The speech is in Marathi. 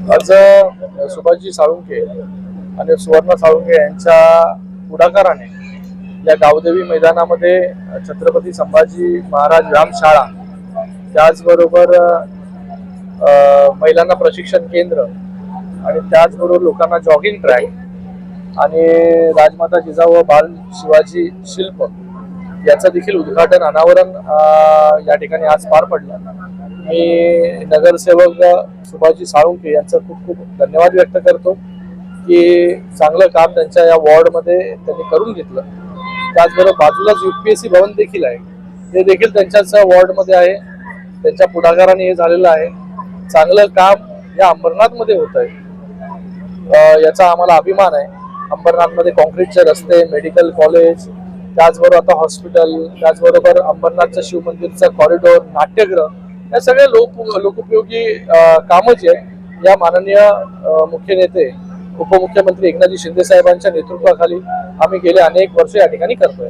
आज सुभाषजी साळुंके आणि सुवर्णा साळुंके यांच्या पुढाकाराने या गावदेवी मैदानामध्ये छत्रपती संभाजी महाराज व्यायामशाळा त्याचबरोबर महिलांना प्रशिक्षण केंद्र आणि त्याचबरोबर लोकांना जॉगिंग ट्रॅक आणि राजमाता जिजाऊ व बाल शिवाजी शिल्प याचं देखील उद्घाटन अनावरण या ठिकाणी आज पार पडलं. मी नगरसेवक सुभाषजी साळुंके यांचं खूप खूप धन्यवाद व्यक्त करतो की चांगलं काम त्यांच्या या वॉर्डमध्ये त्यांनी करून घेतलं. त्याचबरोबर बाजूलाच यू पी एस सी भवन देखील आहे. ते देखील त्यांच्याच वॉर्डमध्ये आहे. त्यांच्या पुढाकाराने हे झालेलं आहे. चांगलं काम या अंबरनाथमध्ये होत आहे. याचा आम्हाला अभिमान आहे. अंबरनाथमध्ये कॉन्क्रीटचे रस्ते मेडिकल कॉलेज त्याचबरोबर आता हॉस्पिटल त्याचबरोबर अंबरनाथचं शिवमंदिरचा कॉरिडॉर नाट्यगृह या सगळ्या लोक लोकोपयोगी कामं जी आहे या माननीय मुख्य नेते उपमुख्यमंत्री एकनाथजी शिंदे साहेबांच्या नेतृत्वाखाली आम्ही गेले अनेक वर्ष या ठिकाणी करतोय.